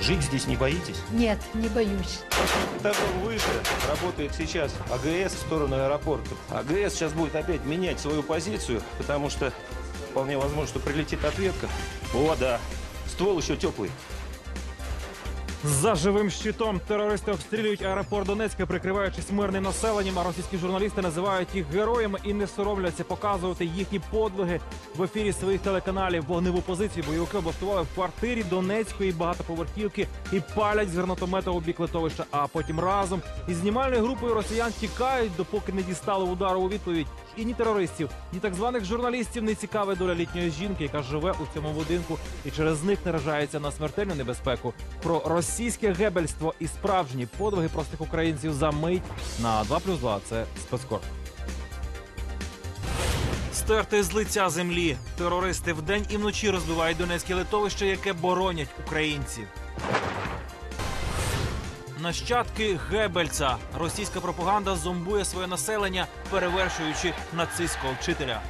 Жить здесь не боитесь? Нет, не боюсь. Этажом выше работает сейчас АГС в сторону аэропорта. АГС сейчас будет опять менять свою позицию, потому что вполне возможно, что прилетит ответка. О, да. Ствол еще теплый. За живим щитом терористи обстрілюють аеропорт Донецька, прикриваючись мирним населенням. А російські журналісти називають їх героями і не соромляться показувати їхні подвиги в ефірі своїх телеканалів. Вогневу позицію бойовики облаштували в квартирі Донецької багатоповерхівки і палять з гранатомета у бік литовища. А потім разом із знімальною групою росіян тікають, допоки не дістали удару у відповідь. І ні терористів, ні так званих журналістів не цікавить доля літньої жінки, яка живе у цьому будинку і через них наражається на смертельну небезпеку. Про російське гебельство і справжні подвиги простих українців за мить на 2+,2 – Це спецкор. Стерти з лиця землі. Терористи вдень і вночі розбивають Донецьке литовище, яке боронять українців. Нащадки Гебельца. Російська пропаганда зомбує своє населення, перевершуючи нацистського вчителя.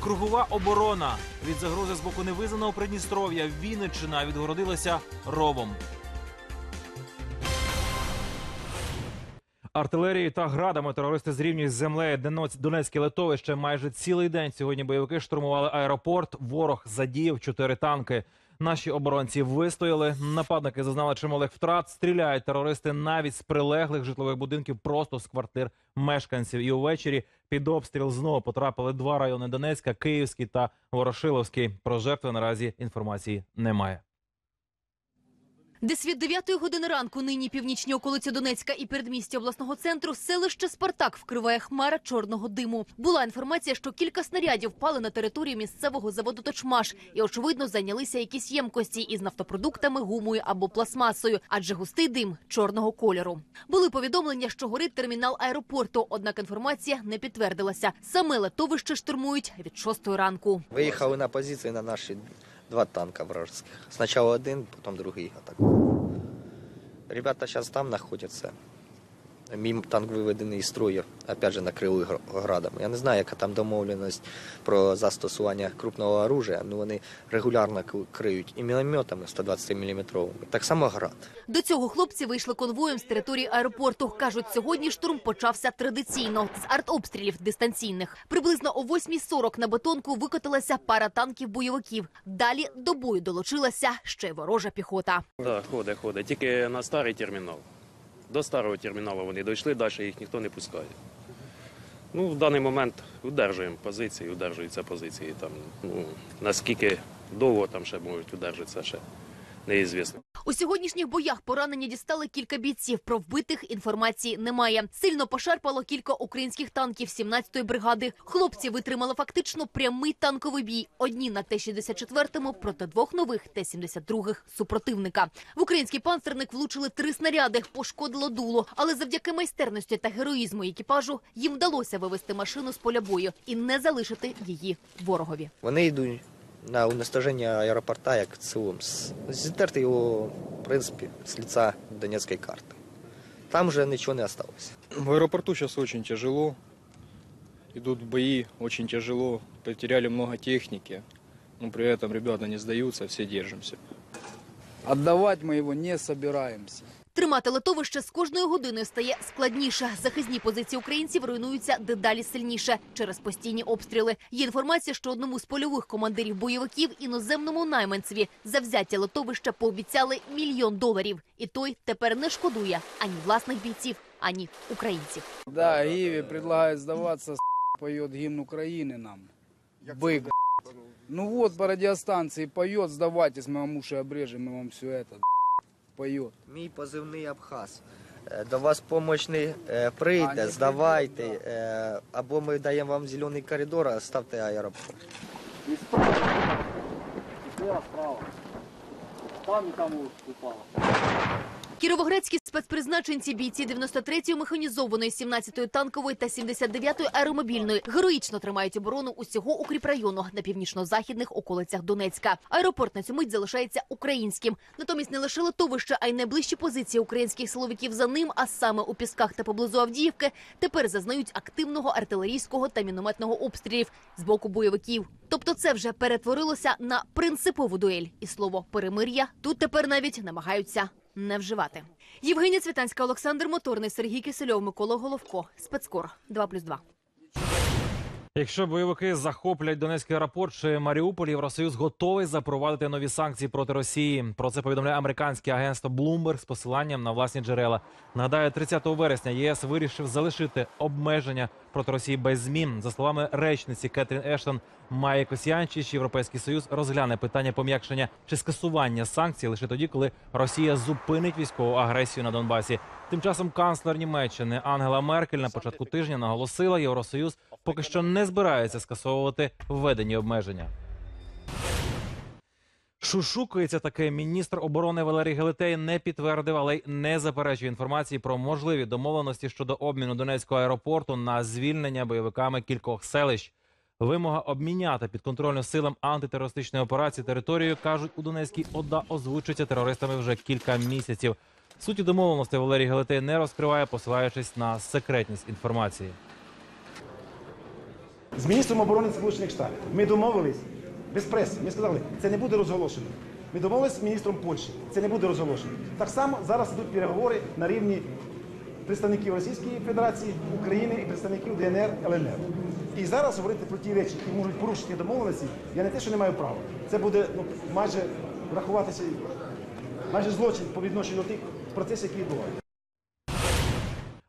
Кругова оборона від загрози з боку невизнаного Придністров'я Вінниччина відгородилася ровом. Артилерією та градами терористи зрівнюють з землею Донець- Донецьке литовище. Майже цілий день сьогодні бойовики штурмували аеропорт. Ворог задіяв чотири танки. Наші оборонці вистояли. Нападники зазнали чималих втрат. Стріляють терористи навіть з прилеглих житлових будинків, просто з квартир мешканців. І увечері під обстріл знову потрапили два райони Донецька: Київський та Ворошиловський. Про жертви наразі інформації немає. Десь від 9 години ранку нині північні околиці Донецька і передмістя обласного центру селище Спартак вкриває хмара чорного диму. Була інформація, що кілька снарядів впали на територію місцевого заводу Точмаш і, очевидно, зайнялися якісь ємкості із нафтопродуктами, гумою або пластмасою, адже густий дим чорного кольору. Були повідомлення, що горить термінал аеропорту. Однак інформація не підтвердилася. Саме летовище штурмують від 6 ранку. Виїхали на позиції на наші два танка вражеских. Сначала один, потім другий атак. Ребята зараз там знаходяться. Мій танк виведений із строю, опять же накрили гр- градами. Я не знаю, яка там домовленість про застосування крупного оружия, але вони регулярно к- криють і мінометами 120 мм, так само град. До цього хлопці вийшли конвоєм з території аеропорту. кажуть, сьогодні штурм почався традиційно з артобстрілів дистанційних. Приблизно о 8.40 на бетонку викотилася пара танків бойовиків. Далі до бою долучилася ще й ворожа піхота. Так, ходить, ходить. Тільки на старий термінал. До старого терміналу вони дійшли, далі їх ніхто не пускає. Ну, в даний момент удержуємо позиції, удержуються позиції. Там, ну, наскільки довго там ще можуть удержатися, ще неізвісно. У сьогоднішніх боях поранені дістали кілька бійців. Про вбитих інформації немає. Сильно пошарпало кілька українських танків 17-ї бригади. Хлопці витримали фактично прямий танковий бій. Одні на Т-64 проти двох нових Т-72 супротивника. В український панцерник влучили три снаряди, пошкодило дуло. Але завдяки майстерності та героїзму екіпажу їм вдалося вивести машину з поля бою і не залишити її ворогові. Вони йдуть на уничтоження аеропорта як цілим. С- Зітерти його, в принципі, з лица Донецької карти. Там вже нічого не осталося. В аэропорту сейчас очень тяжело. Идут бои, очень тяжело. Потеряли много техники. Но при этом ребята не сдаются, все держимся. Отдавать мы его не собираемся. Тримати литовище з кожною годиною стає складніше. Захисні позиції українців руйнуються дедалі сильніше через постійні обстріли. Є інформація, що одному з польових командирів бойовиків іноземному найманцеві за взяття литовища пообіцяли мільйон доларів. І той тепер не шкодує ані власних бійців, ані українців. Да, Гиви предлагает сдаваться, с***, поет гимн Украины нам. Бык. Ну вот по радиостанции поет, сдавайтесь, мы вам уши обрежем, мы вам все это поет. Мій позивний Абхаз. Е, До вас помощь не е, прийде, здавайте, е, або ми даємо вам зелений коридор, а ставте аеропорт. Кіровоградські спецпризначенці бійці 93-ї механізованої, 17-ї танкової та 79-ї аеромобільної героїчно тримають оборону усього укріпрайону на північно-західних околицях Донецька. Аеропорт на цю мить залишається українським. Натомість не лише литовище, а й найближчі позиції українських силовиків за ним, а саме у пісках та поблизу Авдіївки, тепер зазнають активного артилерійського та мінометного обстрілів з боку бойовиків. Тобто, це вже перетворилося на принципову дуель, і слово перемир'я тут тепер навіть намагаються не вживати. Євгенія Цвітанська, Олександр Моторний, Сергій Кисельов, Микола Головко. Спецкор 2+,2. Якщо бойовики захоплять Донецький аеропорт чи Маріуполь, Євросоюз готовий запровадити нові санкції проти Росії. Про це повідомляє американське агентство Bloomberg з посиланням на власні джерела. Нагадаю, 30 вересня ЄС вирішив залишити обмеження проти Росії без змін. За словами речниці Кетрін Ештон, Майя Косіанчич, Європейський Союз розгляне питання пом'якшення чи скасування санкцій лише тоді, коли Росія зупинить військову агресію на Донбасі. Тим часом канцлер Німеччини Ангела Меркель на початку тижня наголосила, Євросоюз поки що не збирається скасовувати введені обмеження. Шушукається таке. Міністр оборони Валерій Гелетей не підтвердив, але й не заперечує інформації про можливі домовленості щодо обміну Донецького аеропорту на звільнення бойовиками кількох селищ. Вимога обміняти підконтрольну силам антитерористичної операції територію кажуть у Донецькій ОДА озвучується терористами вже кілька місяців. Суті домовленостей Валерій Гелетей не розкриває, посилаючись на секретність інформації. З міністром оборони Сполучених Штатів. Ми домовились без преси. Ми сказали, це не буде розголошено. Ми домовились з міністром Польщі, це не буде розголошено. Так само зараз йдуть переговори на рівні представників Російської Федерації, України і представників ДНР, ЛНР. І зараз говорити про ті речі, які можуть порушити домовленості, я не те, що не маю права. Це буде ну, майже рахуватися майже злочин по відношенню до тих процесів, які відбуваються.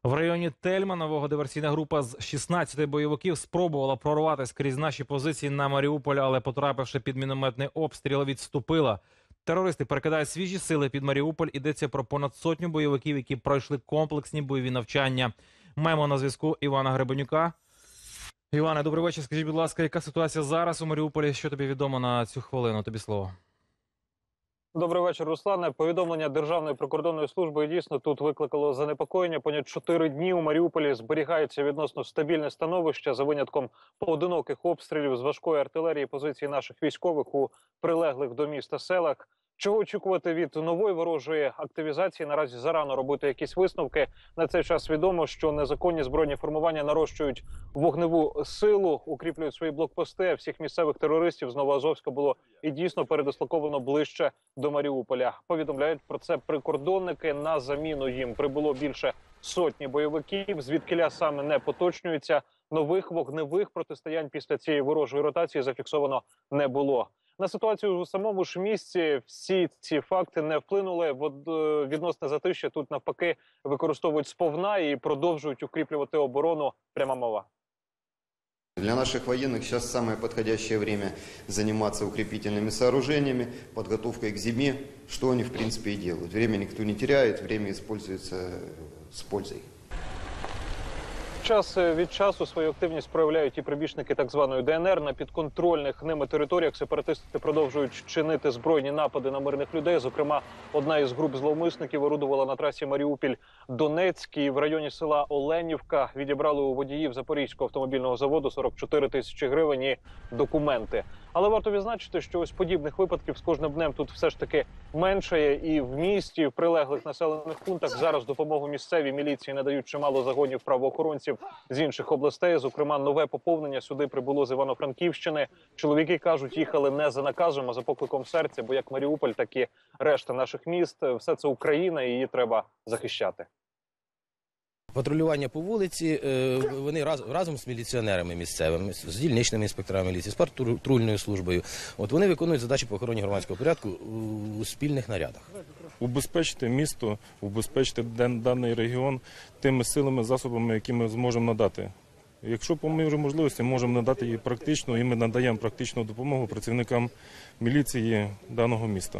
В районі Тельма нового диверсійна група з 16 бойовиків спробувала прорватися крізь наші позиції на Маріуполь, але потрапивши під мінометний обстріл, відступила. Терористи перекидають свіжі сили під Маріуполь. Йдеться про понад сотню бойовиків, які пройшли комплексні бойові навчання. Маємо на зв'язку Івана Гребенюка. Іване, добрий вечір. Скажіть, будь ласка, яка ситуація зараз у Маріуполі? Що тобі відомо на цю хвилину? Тобі слово. Добрий вечір, Руслане. Повідомлення Державної прикордонної служби дійсно тут викликало занепокоєння. Понад чотири дні у Маріуполі зберігається відносно стабільне становище за винятком поодиноких обстрілів з важкої артилерії позицій наших військових у прилеглих до міста селах. Чого очікувати від нової ворожої активізації? Наразі зарано робити якісь висновки. На цей час відомо, що незаконні збройні формування нарощують вогневу силу, укріплюють свої блокпости. Всіх місцевих терористів з Новоазовська було і дійсно передислоковано ближче до Маріуполя. Повідомляють про це прикордонники. На заміну їм прибуло більше сотні бойовиків. Звідкиля саме не поточнюється. Нових вогневих протистоянь після цієї ворожої ротації зафіксовано не було. На ситуацію у самому ж місці всі ці факти не вплинули. Вод- е, Відносне затища тут навпаки використовують сповна і продовжують укріплювати оборону. Пряма мова. Для наших военных сейчас самое подходящее время заниматься укрепительными сооружениями, подготовкой к зиме, что они в принципе и делают. Время никто не теряет, время используется э, с пользой. Час е, від часу свою активність проявляють і прибічники так званої ДНР на підконтрольних ними територіях. Сепаратисти продовжують чинити збройні напади на мирних людей. Зокрема, одна із груп зловмисників орудувала на трасі Маріупіль Донецький в районі села Оленівка. Відібрали у водіїв Запорізького автомобільного заводу 44 тисячі гривень і документи. Але варто відзначити, що ось подібних випадків з кожним днем тут все ж таки меншає, і в місті, і в прилеглих населених пунктах зараз допомогу місцевій міліції надають чимало загонів правоохоронців з інших областей. Зокрема, нове поповнення сюди прибуло з Івано-Франківщини. Чоловіки кажуть, їхали не за наказом, а за покликом серця. Бо як Маріуполь, так і решта наших міст, все це Україна, і її треба захищати. Патрулювання по вулиці, е, вони раз, разом з міліціонерами місцевими, з дільничними інспекторами міліції, з патрульною службою. От вони виконують задачі по охороні громадського порядку у, спільних нарядах. убезпечити місто, убезпечити дан- даний регіон тими силами, засобами, які ми зможемо надати. Якщо по мірі можливості можемо надати її практично, і ми надаємо практичну допомогу працівникам міліції даного міста.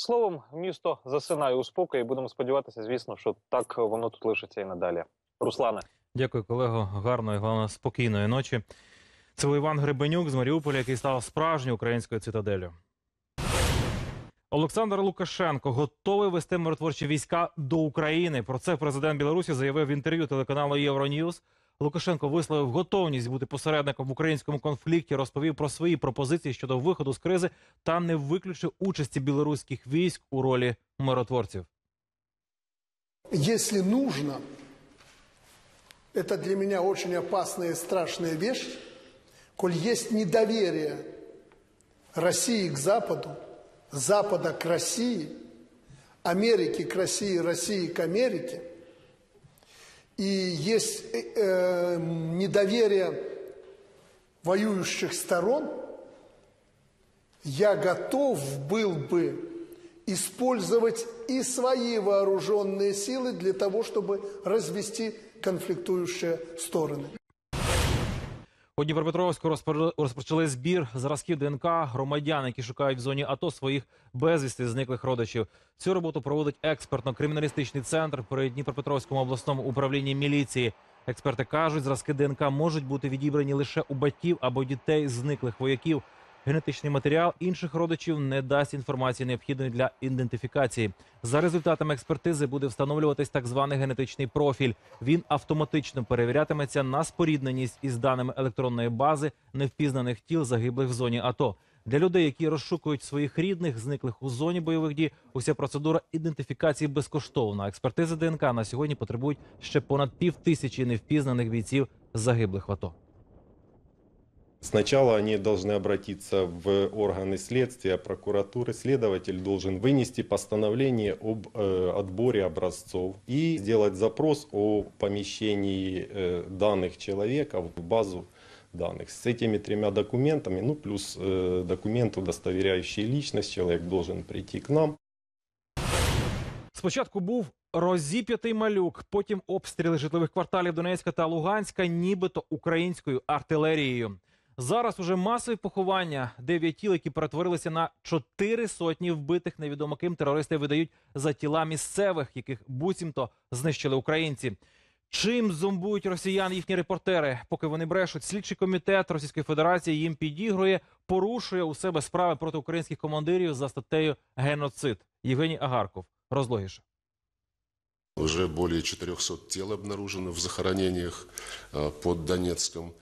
Словом, місто засинає у спокій. Будемо сподіватися, звісно, що так воно тут лишиться і надалі. Руслане. Дякую, колего. Гарної, головне, спокійної ночі. Це був Іван Гребенюк з Маріуполя, який став справжньою українською цитаделю. Олександр Лукашенко готовий вести миротворчі війська до України. Про це президент Білорусі заявив в інтерв'ю телеканалу Євроньюз. Лукашенко висловив готовність бути посередником в українському конфлікті, розповів про свої пропозиції щодо виходу з кризи та не виключив участі білоруських військ у ролі миротворців. Если нужно, это для меня очень опасная и страшная вещь, коль есть недоверие России к Западу, Запада к России, Америки к России, России к Америке, и есть э, э, недоверие воюющих сторон, я готов был бы использовать и свои вооруженные силы для того, чтобы развести конфликтующие стороны. У Дніпропетровську розпочали збір зразків ДНК громадян, які шукають в зоні АТО своїх безвісти зниклих родичів. Цю роботу проводить експертно-криміналістичний центр при Дніпропетровському обласному управлінні міліції. Експерти кажуть, зразки ДНК можуть бути відібрані лише у батьків або дітей зниклих вояків. Генетичний матеріал інших родичів не дасть інформації необхідної для ідентифікації. За результатами експертизи буде встановлюватись так званий генетичний профіль. Він автоматично перевірятиметься на спорідненість із даними електронної бази невпізнаних тіл загиблих в зоні АТО. Для людей, які розшукують своїх рідних, зниклих у зоні бойових дій, уся процедура ідентифікації безкоштовна. Експертизи ДНК на сьогодні потребують ще понад пів тисячі невпізнаних бійців загиблих в АТО. Сначала они должны обратиться в органы следствия, прокуратуры. Следователь должен вынести постановление об э, отборе образцов и сделать запрос о помещении э, данных человека в базу данных. С этими тремя документами, ну плюс э, документ, удостоверяющий личность, человек должен прийти к нам. Спочатку був розіп'ятий малюк, потім обстріли житлових кварталів Донецька та Луганська, нібито українською артилерією. Зараз уже масові поховання, дев'ять тіл, які перетворилися на чотири сотні вбитих невідомо ким терористи видають за тіла місцевих, яких буцімто знищили українці. Чим зомбують росіян їхні репортери, поки вони брешуть? Слідчий комітет Російської Федерації їм підігрує, порушує у себе справи проти українських командирів за статтею геноцид. Євгеній Агарков розлогіше. Уже более 400 тел обнаружено в захоронениях под Донецком.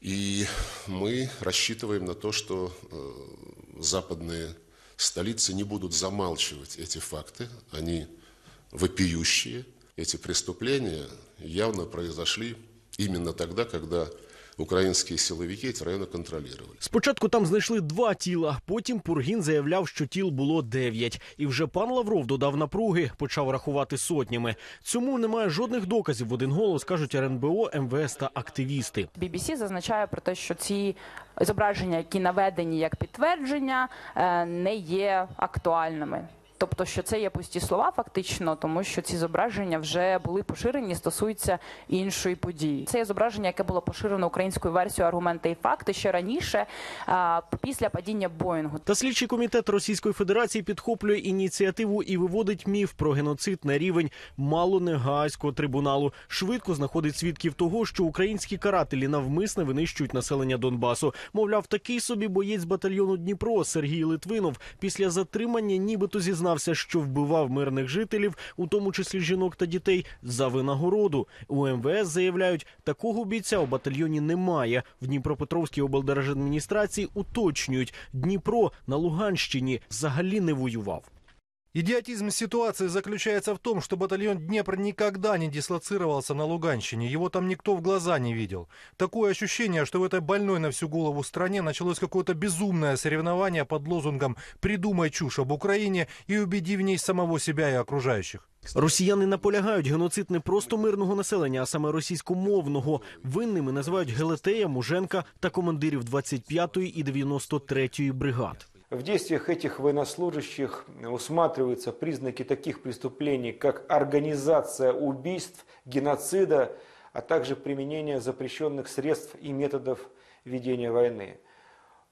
И мы рассчитываем на то, что э, западные столицы не будут замалчивать эти факты. Они вопиющие. Эти преступления явно произошли именно тогда, когда українські силовики ці райони контролювали. Спочатку там знайшли два тіла. Потім Пургін заявляв, що тіл було дев'ять. І вже пан Лавров додав напруги, почав рахувати сотнями. Цьому немає жодних доказів. В один голос кажуть РНБО, МВС та активісти. BBC зазначає про те, що ці зображення, які наведені як підтвердження, е, не є актуальними. Тобто, що це є пусті слова, фактично, тому що ці зображення вже були поширені, стосуються іншої події. Це є зображення, яке було поширено українською версією аргументи і факти ще раніше, а, після падіння Боїнгу. Та слідчий комітет Російської Федерації підхоплює ініціативу і виводить міф про геноцид на рівень малонегайського трибуналу. Швидко знаходить свідків того, що українські карателі навмисне винищують населення Донбасу. Мовляв, такий собі боєць батальйону Дніпро Сергій Литвинов після затримання нібито зізнався, що вбивав мирних жителів, у тому числі жінок та дітей, за винагороду. У МВС заявляють, такого бійця у батальйоні немає. В Дніпропетровській облдержадміністрації уточнюють, Дніпро на Луганщині взагалі не воював. Идиотизм ситуации заключается в том, что батальон Днепр никогда не дислоцировался на Луганщине, его там никто в глаза не видел. Такое ощущение, что в этой больной на всю голову стране началось какое-то безумное соревнование под лозунгом «Придумай чушь об Украине и убеди в ней самого себя и окружающих». Росіяни наполягають геноцид не просто мирного населення, а саме російськомовного. Винними називають Гелетея, Муженка та командирів 25-ї і 93-ї бригад. В действиях этих военнослужащих усматриваются признаки таких преступлений, как организация убийств, геноцида, а также применение запрещенных средств и методов ведения войны.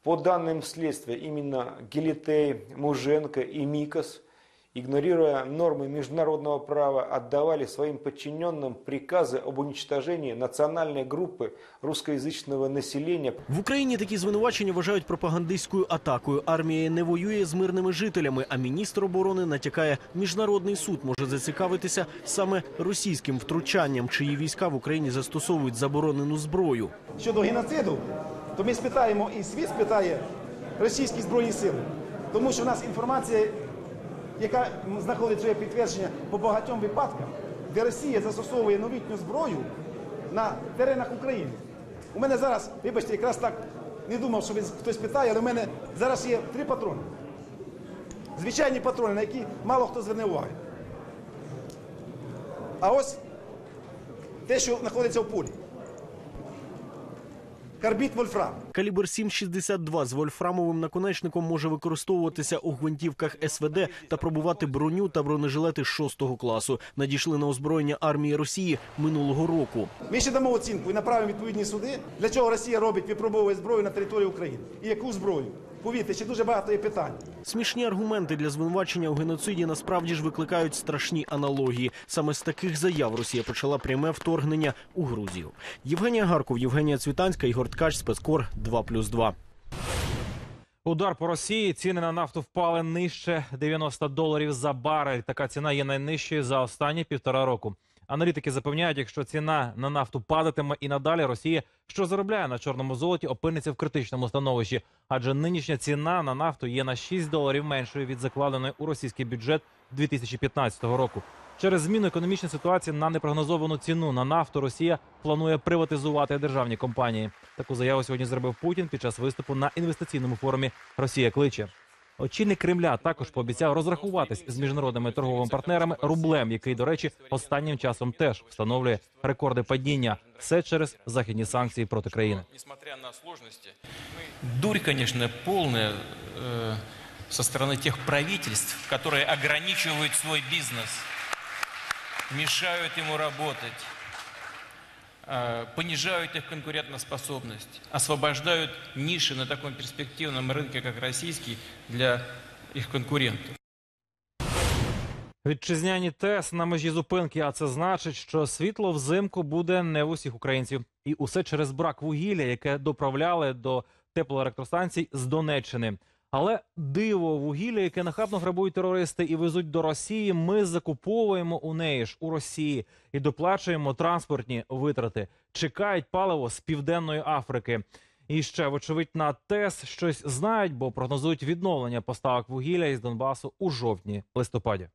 По данным следствия, именно Гелитей, Муженко и Микос игнорируя нормы международного права, отдавали своим подчиненным приказы об уничтожении национальной группы русскоязычного населения. В Україні такі звинувачення вважають пропагандистською атакою. Армія не воює з мирними жителями, а міністр оборони натякає, міжнародний суд може зацікавитися саме російським втручанням, чиї війська в Україні застосовують заборонену зброю. Щодо геноциду, то ми спитаємо, і світ спитає російські збройні сили. Тому що в нас інформація, яка знаходить своє підтвердження по багатьом випадкам, де Росія застосовує новітню зброю на теренах України. У мене зараз, вибачте, якраз так не думав, що хтось питає, але у мене зараз є три патрони. Звичайні патрони, на які мало хто зверне уваги. А ось те, що знаходиться в полі. Карбіт вольфрам. Калібр 7,62 з вольфрамовим наконечником може використовуватися у гвинтівках СВД та пробувати броню та бронежилети шостого класу. Надійшли на озброєння армії Росії минулого року. Ми ще дамо оцінку і направимо відповідні суди, для чого Росія робить випробовує зброю на території України. І яку зброю? Повірте, ще дуже багато є питань. Смішні аргументи для звинувачення у геноциді насправді ж викликають страшні аналогії. Саме з таких заяв Росія почала пряме вторгнення у Грузію. Євгенія Гарков, Євгенія Цвітанська, Ігор Ткач, спецкор 2+,2. Удар по Росії. Ціни на нафту впали нижче 90 доларів за барель. Така ціна є найнижчою за останні півтора року. Аналітики запевняють, якщо ціна на нафту падатиме і надалі, Росія, що заробляє на чорному золоті, опиниться в критичному становищі. Адже нинішня ціна на нафту є на 6 доларів меншою від закладеної у російський бюджет 2015 року. Через зміну економічної ситуації на непрогнозовану ціну на нафту Росія планує приватизувати державні компанії. Таку заяву сьогодні зробив Путін під час виступу на інвестиційному форумі Росія кличе. Очільник Кремля також пообіцяв розрахуватись з міжнародними торговими партнерами рублем, який, до речі, останнім часом теж встановлює рекорди падіння. Все через західні санкції проти країни. Несмотря на сложности, дурь, конечно, полная э, со стороны тех правительств, которые ограничивают свой бизнес, мешают ему работать, э, понижают их конкурентоспособность, освобождают ниши на таком перспективном рынке, как российский, для их конкурентов. Вітчизняні ТЕС на межі зупинки, а це значить, що світло взимку буде не в усіх українців, і усе через брак вугілля, яке доправляли до теплоелектростанцій з Донеччини. Але диво вугілля, яке нахабно грабують терористи і везуть до Росії, ми закуповуємо у неї ж у Росії і доплачуємо транспортні витрати. Чекають паливо з південної Африки. І ще, вочевидь, на ТЕС щось знають, бо прогнозують відновлення поставок вугілля із Донбасу у жовтні-листопаді.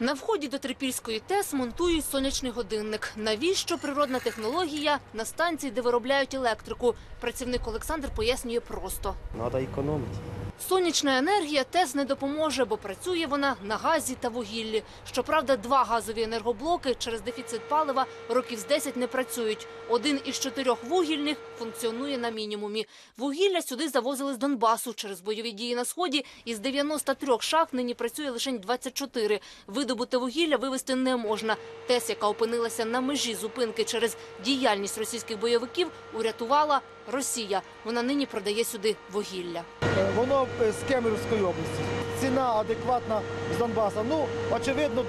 На вході до Трипільської ТЕС монтують сонячний годинник. Навіщо природна технологія на станції, де виробляють електрику? Працівник Олександр пояснює просто. Треба економити. Сонячна енергія ТЕС не допоможе, бо працює вона на газі та вугіллі. Щоправда, два газові енергоблоки через дефіцит палива років з 10 не працюють. Один із чотирьох вугільних функціонує на мінімумі. Вугілля сюди завозили з Донбасу через бойові дії на сході. Із 93 шахт нині працює лише 24. Видобуте вугілля вивезти не можна. ТЕС, яка опинилася на межі зупинки через діяльність російських бойовиків, урятувала Росія. Вона нині продає сюди вугілля. Воно е, з Кемерівської області. Ціна адекватна з Донбаса. Ну, очевидно,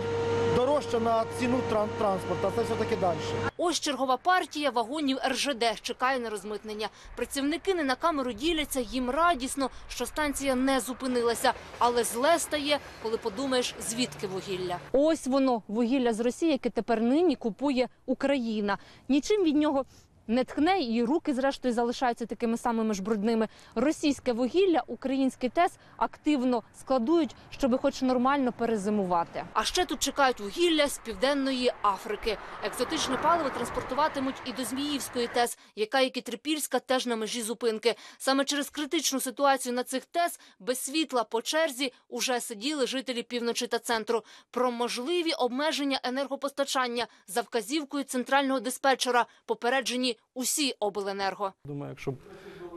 дорожча на ціну тран- транспорту. Це все-таки далі. Ось чергова партія вагонів РЖД чекає на розмитнення. Працівники не на камеру діляться. Їм радісно, що станція не зупинилася, але зле стає, коли подумаєш, звідки вугілля. Ось воно вугілля з Росії, яке тепер нині купує Україна. Нічим від нього. Не тхне і руки, зрештою, залишаються такими самими ж брудними. Російське вугілля український ТЕС активно складують, щоб хоч нормально перезимувати. А ще тут чекають вугілля з південної Африки. Екзотичне паливо транспортуватимуть і до Зміївської ТЕС, яка, як і Трипільська, теж на межі зупинки. Саме через критичну ситуацію на цих ТЕС без світла по черзі уже сиділи жителі півночі та центру. Про можливі обмеження енергопостачання за вказівкою центрального диспетчера попереджені усі обленерго. Думаю, якщо б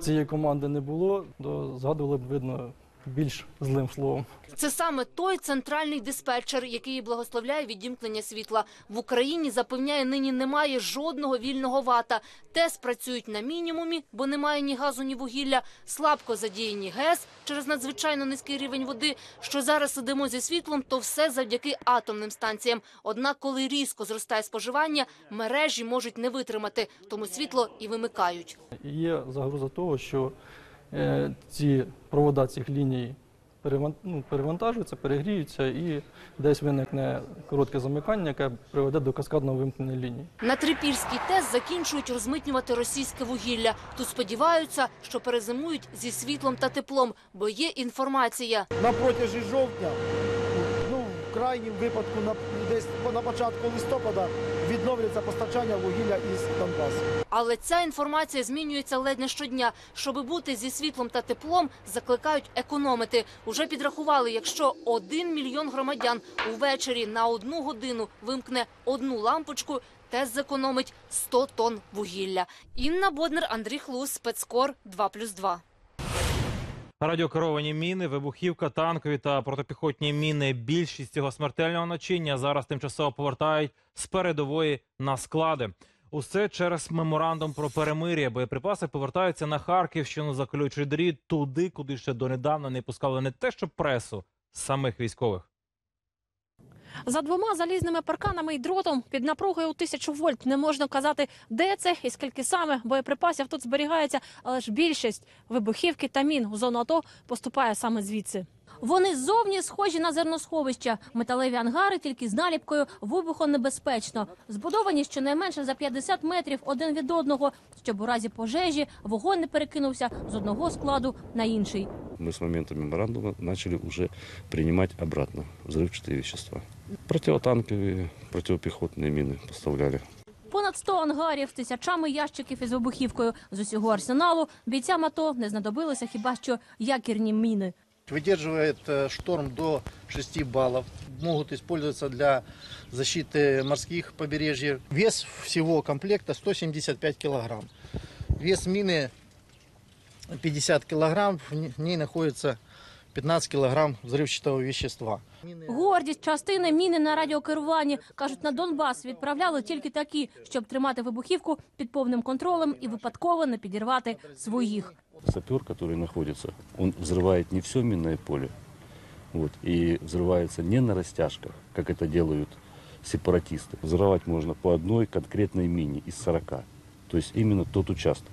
цієї команди не було, то згадували б видно більш злим словом. Це саме той центральний диспетчер, який благословляє відімкнення світла. В Україні запевняє, нині немає жодного вільного вата. ТЕС працюють на мінімумі, бо немає ні газу, ні вугілля. Слабко задіяні ГЕС через надзвичайно низький рівень води. Що зараз сидимо зі світлом, то все завдяки атомним станціям. Однак, коли різко зростає споживання, мережі можуть не витримати, тому світло і вимикають. Є загроза того, що ці провода цих ліній ну, перевантажуються, перегріються і десь виникне коротке замикання, яке приведе до каскадного вимкнення ліній. На Трипільський ТЕС закінчують розмитнювати російське вугілля. Тут сподіваються, що перезимують зі світлом та теплом, бо є інформація. На протязі жовтня, ну, в крайнім випадку, на, десь на початку листопада відновлюється постачання вугілля із Донбасу. Але ця інформація змінюється ледь не щодня. Щоби бути зі світлом та теплом, закликають економити. Уже підрахували, якщо один мільйон громадян увечері на одну годину вимкне одну лампочку, ТЕС зекономить 100 тонн вугілля. Інна Боднер, Андрій Хлус, спецкор 2+,2. Радіокеровані міни, вибухівка, танкові та протипіхотні міни. Більшість цього смертельного начиння зараз тимчасово повертають з передової на склади. Усе через меморандум про перемир'я. Боєприпаси повертаються на Харківщину за колючий дріт туди, куди ще донедавна не пускали не те, що пресу самих військових. За двома залізними парканами і дротом під напругою у тисячу вольт не можна казати, де це і скільки саме боєприпасів тут зберігається, але ж більшість вибухівки та мін у зону АТО поступає саме звідси. Вони ззовні схожі на зерносховища. Металеві ангари тільки з наліпкою вибухонебезпечно. Збудовані щонайменше за 50 метрів один від одного, щоб у разі пожежі вогонь не перекинувся з одного складу на інший. Мы с момента меморандума начали уже принимать обратно взрывчатые вещества. Противотанковые, противопехотные мины поставляли. Понад 100 ангарів з тисячами ящиків із вибухівкою з усього арсеналу бійцям АТО не знадобилися хіба що якірні міни. Выдерживает э, шторм до 6 баллов. Могут использоваться для защиты морских побережьев. Вес всего комплекта 175 килограмм. Вес мины 50 килограмм. В ней- в ней находится 15 килограмм взрывчатого вещества. Гордість частини міни на радіокеруванні кажуть, на Донбас відправляли тільки такі, щоб тримати вибухівку під повним контролем і випадково не підірвати своїх. Сапер, который находится, он взрывает не все минное поле, вот, и взрывается не на растяжках, как это делают сепаратисты. Взрывать можно по одной конкретной мине из 40, то есть именно тот участок.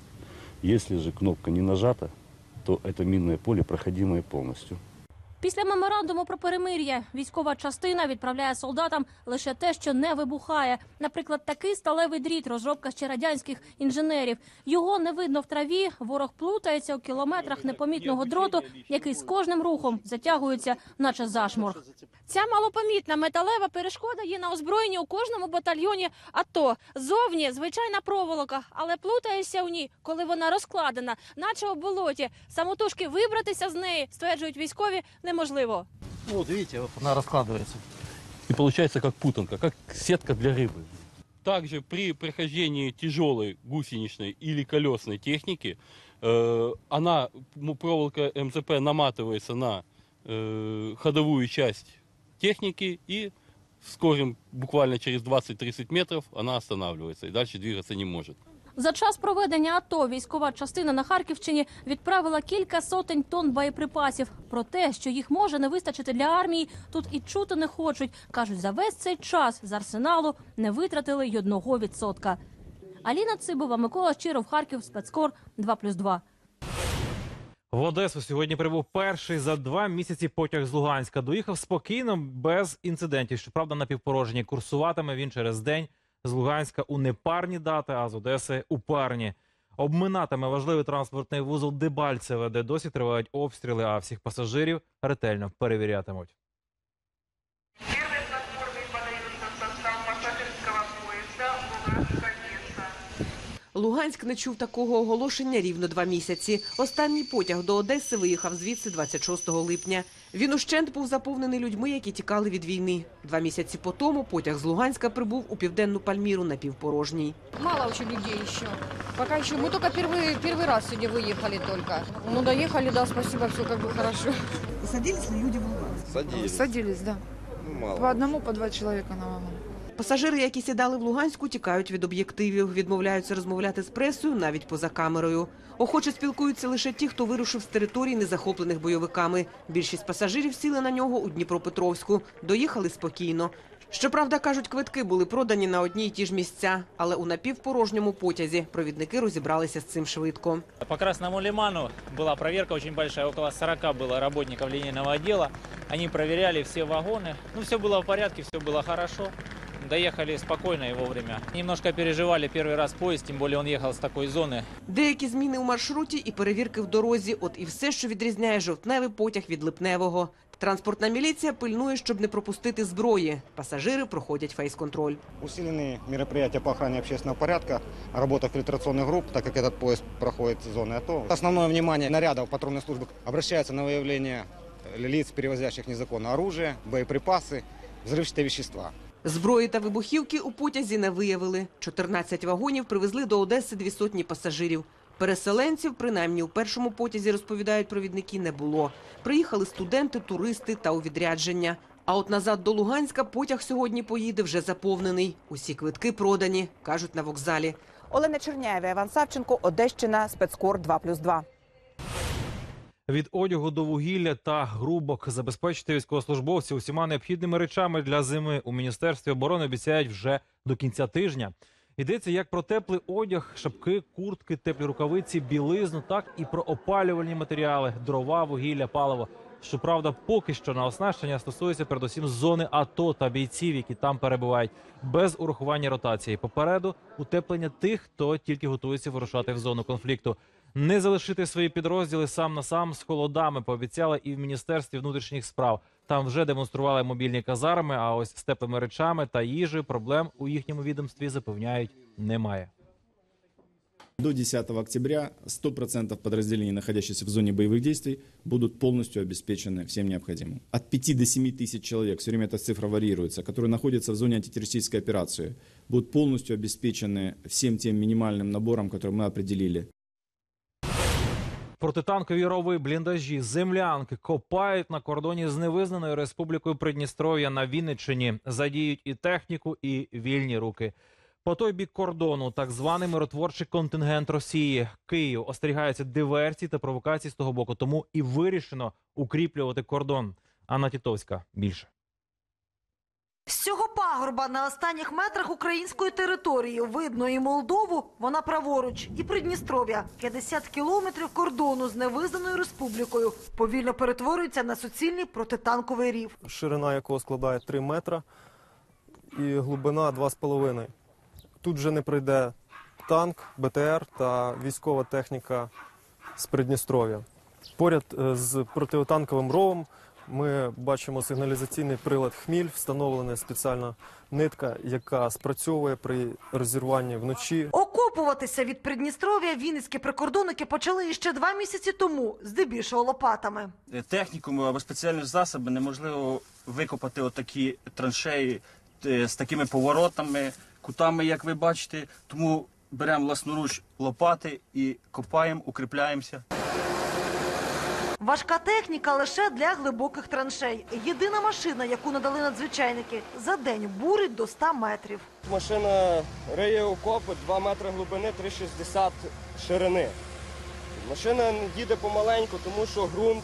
Если же кнопка не нажата, то это минное поле проходимое полностью. Після меморандуму про перемир'я військова частина відправляє солдатам лише те, що не вибухає. Наприклад, такий сталевий дріт, розробка ще радянських інженерів. Його не видно в траві. Ворог плутається у кілометрах непомітного дроту, який з кожним рухом затягується, наче зашморг. Ця малопомітна металева перешкода є на озброєнні у кожному батальйоні. АТО. зовні звичайна проволока, але плутаєшся у ній, коли вона розкладена, наче у болоті. Самотужки вибратися з неї, стверджують військові, неможливо. Ну, Вот видите, вот она раскладывается. И получается как путанка, как сетка для рыбы. Также при прохождении тяжелой гусеничной или колесной техники э, она, проволока МЦП наматывается на э, ходовую часть техники и скорым буквально через 20-30 метров она останавливается и дальше двигаться не может. За час проведення АТО військова частина на Харківщині відправила кілька сотень тонн боєприпасів. Про те, що їх може не вистачити для армії, тут і чути не хочуть. кажуть, за весь цей час з арсеналу не витратили й одного відсотка. Аліна Цибова, Микола Щиров, Харків, спецкор 2+,2. В Одесу сьогодні прибув перший за два місяці потяг з Луганська. Доїхав спокійно, без інцидентів. Щоправда, напівпорожній курсуватиме він через день з Луганська у непарні дати, а з Одеси у парні. Обминатиме важливий транспортний вузол Дебальцеве, де досі тривають обстріли, а всіх пасажирів ретельно перевірятимуть. Луганськ не чув такого оголошення рівно два місяці. Останній потяг до Одеси виїхав звідси 26 липня. Він ущент був заповнений людьми, які тікали від війни. Два місяці по тому потяг з Луганська прибув у південну Пальміру напівпорожній. Мало очень людей еще. Пока еще. Мы только первый, первый раз сегодня выехали только. Ну, доехали, да, спасибо, все как бы хорошо. Садились ли люди в Луганск? Садились. Садились, да. мало. По одному, по два человека на вагон. Пасажири, які сідали в Луганську, тікають від об'єктивів, відмовляються розмовляти з пресою навіть поза камерою. Охоче спілкуються лише ті, хто вирушив з територій, не захоплених бойовиками. Більшість пасажирів сіли на нього у Дніпропетровську. Доїхали спокійно. Щоправда, кажуть, квитки були продані на одні й ті ж місця, але у напівпорожньому потязі провідники розібралися з цим швидко. По Красному лиману была проверка очень большая, около 40 было работников линейного отдела. Они проверяли все вагоны. Ну, все было в порядке, все было хорошо. Доехали спокойно и вовремя. Немножко переживали первый раз поезд, тем более он ехал с такой зоны. Деякі зміни у маршруті і перевірки в дорозі. От і все, що відрізняє жовтневий потяг від липневого. Транспортна міліція пильнує, щоб не пропустити зброї. Пасажири проходять фейс-контроль. Усилены мероприятия по охране общественного порядка, работа фильтрационных групп, так как этот поезд проходит зоны АТО. Основное внимание нарядов патрульной службы обращается на выявление лиц, перевозящих незаконно оружие, боеприпасы, взрывчатые вещества. Зброї та вибухівки у потязі не виявили. 14 вагонів привезли до Одеси дві сотні пасажирів. Переселенців, принаймні у першому потязі, розповідають провідники, не було. Приїхали студенти, туристи та у відрядження. А от назад до Луганська потяг сьогодні поїде вже заповнений. Усі квитки продані, кажуть на вокзалі. Олена Черняєва, Іван Савченко, Одещина, спецкор 2+,2. Від одягу до вугілля та грубок забезпечити військовослужбовців усіма необхідними речами для зими у міністерстві оборони обіцяють вже до кінця тижня. Йдеться як про теплий одяг, шапки, куртки, теплі рукавиці, білизну, так і про опалювальні матеріали, дрова, вугілля, паливо. Щоправда, поки що на оснащення стосується передусім зони АТО та бійців, які там перебувають, без урахування ротації. Попереду утеплення тих, хто тільки готується вирушати в зону конфлікту Не залишити свої підрозділи сам на сам з холодами пообіцяли і в міністерстві внутрішніх справ. Там вже демонстрували мобільні казарми. А ось з теплими речами та їжею проблем у їхньому відомстві запевняють немає. До 10 октября 100% подразделений, находящихся в зоне боевых действий, будут полностью обеспечены всем необходимым. От 5 до 7 тысяч человек, все время эта цифра варьируется, которые находятся в зоне антитеррористической операции, будут полностью обеспечены всем тем минимальным набором, который мы определили. Протитанкові рови, бліндажі, землянки копають на кордоні з невизнаною республікою Придністров'я на Вінниччині. Задіють і техніку, і вільні руки. По той бік кордону так званий миротворчий контингент Росії. Київ остерігається диверсій та провокацій з того боку. Тому і вирішено укріплювати кордон. Анна Тітовська більше. З цього пагорба на останніх метрах української території видно і Молдову, вона праворуч, і Придністров'я. 50 кілометрів кордону з невизнаною республікою повільно перетворюється на суцільний протитанковий рів. ширина якого складає 3 метра і глибина 2,5. Тут вже не пройде танк, БТР та військова техніка з Придністров'я. Поряд е, з протитанковим ровом ми бачимо сигналізаційний прилад «Хміль», встановлена спеціальна нитка, яка спрацьовує при розірванні вночі. Окопуватися від Придністров'я вінницькі прикордонники почали іще два місяці тому, здебільшого лопатами. технікуму або спеціальні засоби неможливо викопати отакі траншеї е, з такими поворотами, кутами, як ви бачите. Тому беремо власноруч лопати і копаємо, укріпляємося. Важка техніка лише для глибоких траншей. Єдина машина, яку надали надзвичайники, за день бурить до 100 метрів. Машина риє окопи 2 метри глибини, 3,60 ширини. Машина їде помаленьку, тому що ґрунт,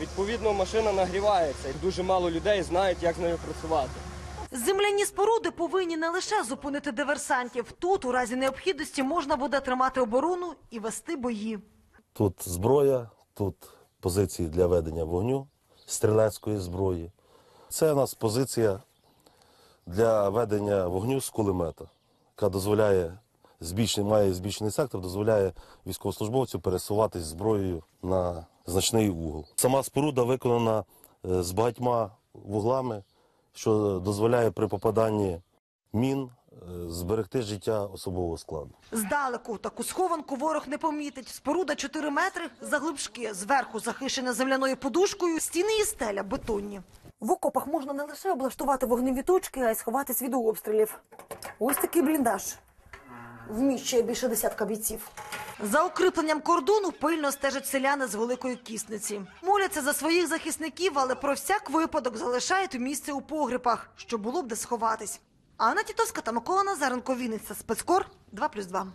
відповідно, машина нагрівається. І дуже мало людей знають, як з нею працювати. Земляні споруди повинні не лише зупинити диверсантів. Тут, у разі необхідності, можна буде тримати оборону і вести бої. Тут зброя, тут позиції для ведення вогню, стрілецької зброї. Це у нас позиція для ведення вогню з кулемета, яка дозволяє збільшений, має збільшений сектор, дозволяє військовослужбовцю пересуватись зброєю на значний угол. Сама споруда виконана е, з багатьма вуглами, що дозволяє при попаданні мін зберегти життя особового складу. Здалеку таку схованку ворог не помітить. Споруда 4 метри заглибшки, зверху захищена земляною подушкою, стіни і стеля бетонні. В окопах можна не лише облаштувати вогневі точки, а й сховатись від обстрілів. Ось такий бліндаж. Вміщує більше десятка бійців. За укріпленням кордону пильно стежать селяни з великої кісниці. Моляться за своїх захисників, але про всяк випадок залишають місце у погребах, щоб було б де сховатись. Анна Тітовська та Микола Назаренко, Вінниця, спецкор 2+,2.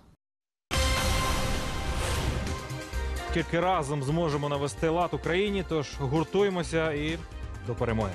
Тільки разом зможемо навести лад Україні, тож гуртуємося і до перемоги.